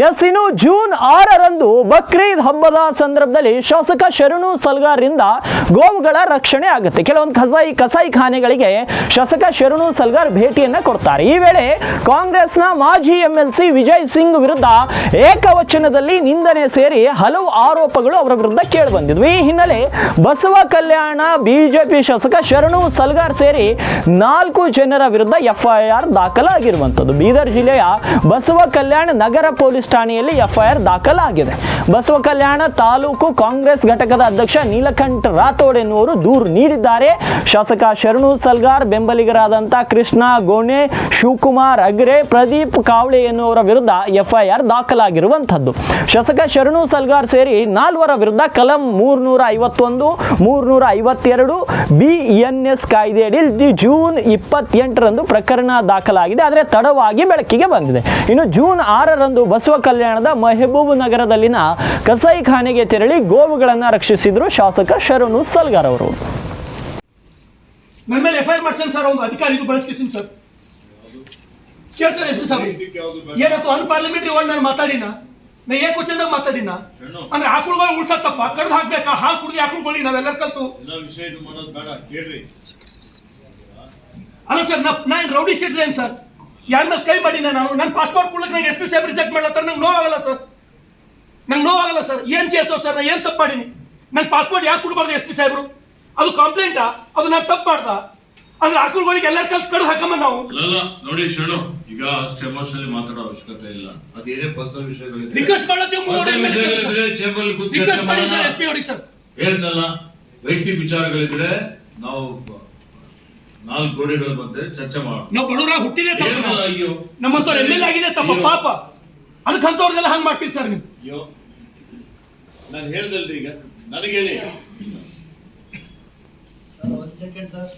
S ಇನ್ನು June ಆರರಂದು ಬಕ್ರೀದ್ ಹಬ್ಬದ ಸಂದರ್ಭದಲ್ಲಿ ಶಾಸಕ ಶರಣು ಸಲ್ಗಾರ್ರಿಂದ ಗೋವುಗಳ ರಕ್ಷಣೆ ಆಗುತ್ತೆ. ಕೆಲವೊಂದು ಕಸಾಯಿ ಖಾನೆಗಳಿಗೆ ಶಾಸಕ ಶರಣು ಸಲ್ಗಾರ್ ಭೇಟಿಯನ್ನ ಕೊಡ್ತಾರೆ. ಈ ವೇಳೆ ಕಾಂಗ್ರೆಸ್ನ ಮಾಜಿ ಎಂಎಲ್ಸಿ ವಿಜಯ್ ಸಿಂಗ್ ವಿರುದ್ಧ ಏಕವಚನದಲ್ಲಿ ನಿಂದನೆ ಸೇರಿ ಹಲವು ಆರೋಪಗಳು ಅವರ ವಿರುದ್ಧ ಕೇಳಿಬಂದಿದ್ವು. ಈ ಹಿನ್ನೆಲೆ ಬಸವ ಕಲ್ಯಾಣ ಬಿಜೆಪಿ ಶಾಸಕ ಶರಣು ಸಲ್ಗಾರ್ ಸೇರಿ ನಾಲ್ಕು ಜನರ ವಿರುದ್ಧ ಎಫ್ಐಆರ್ ದಾಖಲಾಗಿರುವಂಥದ್ದು. ಬೀದರ್ ಜಿಲ್ಲೆಯ ಬಸವ ಕಲ್ಯಾಣ ನಗರ ಪೊಲೀಸ್ ಠಾಣೆಯಲ್ಲಿ ಎಫ್ಐಆರ್ ದಾಖಲಾಗಿದೆ. ಬಸವ ಕಲ್ಯಾಣ ತಾಲೂಕು ಕಾಂಗ್ರೆಸ್ ಘಟಕದ ಅಧ್ಯಕ್ಷ ನೀಲಕಂಠ ರಾಥೋಡ್ ಎನ್ನುವರು ದೂರು ನೀಡಿದ್ದಾರೆ. ಶಾಸಕ ಶರಣು ಸಲ್ಗಾರ್ ಬೆಂಬಲಿಗರಾದಂಥ ಕೃಷ್ಣ ಗೋಣೆ, ಶಿವಕುಮಾರ್ ಅಗ್ರೆ, ಪ್ರದೀಪ್ ಕಾವಳೆ ಎನ್ನುವರ ವಿರುದ್ಧ ಎಫ್ಐಆರ್ ದಾಖಲಾಗಿರುವಂಥದ್ದು. ಶಾಸಕ ಶರಣು ಸಲ್ಗಾರ್ ಸೇರಿ ನಾಲ್ವರ ವಿರುದ್ಧ ಕಲಂ ಮೂರ್ನೂರ ಐವತ್ತೊಂದು ಮೂರ್ನೂರ ಐವತ್ತೆರಡು ಬಿ ಎನ್ ಎಸ್ ಕಾಯ್ದೆಯಡಿ ಜೂನ್ ಇಪ್ಪತ್ತೆಂಟರಂದು ಪ್ರಕರಣ ದಾಖಲಾಗಿದೆ. ಆದರೆ ತಡವಾಗಿ ಬೆಳಕಿಗೆ ಬಂದಿದೆ. ಇನ್ನು ಜೂನ್ ಆರರಂದು ಬಸವ ಕಲ್ಯಾಣದ ಮೆಹಬೂಬ್ ನಗರದಲ್ಲಿನ ಕಸಾಯಿಖಾನೆಗೆ ತೆರಳಿ ಗೋವುಗಳನ್ನು ರಕ್ಷಿಸಿದ್ರು ಶಾಸಕ ಶರಣು ಸಲ್ಗಾರ್ ಅವರು. ನನ್ನ ಮೇಲೆ ಎಫ್ ಐ ಆರ್ ಸರ್, ಒಂದು ಅಧಿಕಾರಿ ಇದು ಬಳಸ್ಕಿಸಿನ್ ಸರ್. ಕೇಳಿ ಸರ್, ಎಸ್ ಪಿ ಸಾಬ್. ಏನಾಯ್ತು ಅನ್ಪಾರ್ಲಿಮೆಂಟ್ರಿ ವರ್ಡ್ ನಾನು ಮಾತಾಡಿನ. ನಾ ಏ ಕ್ವಶನ್ದಾಗ ಮಾತಾಡಿನ. ಅಂದ್ರೆ ಆಕಳುಗಳು ಉಳ್ಸಕ್ ತಪ್ಪ ಕಡ್ದು ಹಾಕ್ಬೇಕಾ? ಹಾಲು ಕುಡ್ದು ಆಕಳುಗಳಿಗೆ ನಾವೆಲ್ಲರೂ ಕಲ್ತು. ಅಲ್ಲ ಸರ್, ನಾ ನಾನು ರೌಡಿ ಶೀಟ್ರೇನ್ ಸರ್? ಯಾರ ಮೇಲೆ ಕೈ ಮಾಡಿನ ನಾನು? ನನ್ನ ಪಾಸ್ಪೋರ್ಟ್ ಕೊಡ್ಲಿಕ್ಕೆ ನಂಗೆ ಎಸ್ ಪಿ ಸಾಹೇಬ್ ರಿಜೆಕ್ಟ್ ಮಾಡ್ಲತ್ತಾರ ನಂಗೆ ನೋವಾಗಲ್ಲ ಸರ್ ನಂಗೆ ನೋವಾಗಲ್ಲ ಸರ್ ಏನ್ ಕೇಸೋ ಸರ್ ನಾ ಏನ್ ತಪ್ಪು ಮಾಡೀನಿ? ನಂಗೆ ಪಾಸ್ಪೋರ್ಟ್ ಯಾಕೆ ಕೊಡಬಾರ್ದು ಎಸ್ ಪಿ ಸಾಹೇಬ್ರು ಅದು ಕಂಪ್ಲೇಂಟಾ ಅದು ನಾನು ತಪ್ಪು ಮಾಡ್ದ? ಅಂದ್ರೆ ಆಕಳುಗಳಿಗೆ ಎಲ್ಲರ ಕಲ್ತು ಕಡ್ದು ಹಾಕಮ್ಮ ನಾವು. ನೋಡಿ ಶೇಣು ಈಗ ಅಷ್ಟು ಎಮೋಷನಲಿ ಮಾತಾಡೋ ಅವಶ್ಯಕತೆ ಇಲ್ಲ. ಅದೇನೇ ಪರ್ಸನಲ್ ವಿಷಯಗಳು ರಿಕ್ವೆಸ್ಟ್ ಮಾಡ್ಲತ್ತೀವಿ ಮೂರು ರಿಕ್ವೆಸ್ಟ್ ಮಾಡಿ ಸರ್ ಎಸ್ ಪಿ ಅವ್ರಿಗೆ ಸರ್ ಹೇಳ್ದಲ್ಲ ವೈಯಕ್ತಿಕ ವಿಚಾರಗಳಿದ್ರೆ ನಾವು ನಾಲ್ಕು ಗೋಡೆಗಳ ಬಗ್ಗೆ ಚರ್ಚೆ ಮಾಡೋಣ. ನಾವು ಬಡವರ ಹುಟ್ಟಿದೆ ತಪ್ಪು. ಅಯ್ಯೋ. ನಮ್ಮಂತವ್ರು ಎಲ್ಲೆಲ್ಲ ಆಗಿದೆ ತಮ್ಮ. ಪಾಪ. ಅದಕ್ಕಂತವ್ರದೆಲ್ಲ ಹಂಗ್ ಮಾಡ್ತೀರಿ ಸರ್ ನೀವು? ಅಯ್ಯೋ. ನಾನು ಹೇಳ್ದಲ್ರಿ ಈಗ. ನನಗೆ ಹೇಳಿ. ಸರ್ ಒಂದು ಸೆಕೆಂಡ್ ಸರ್.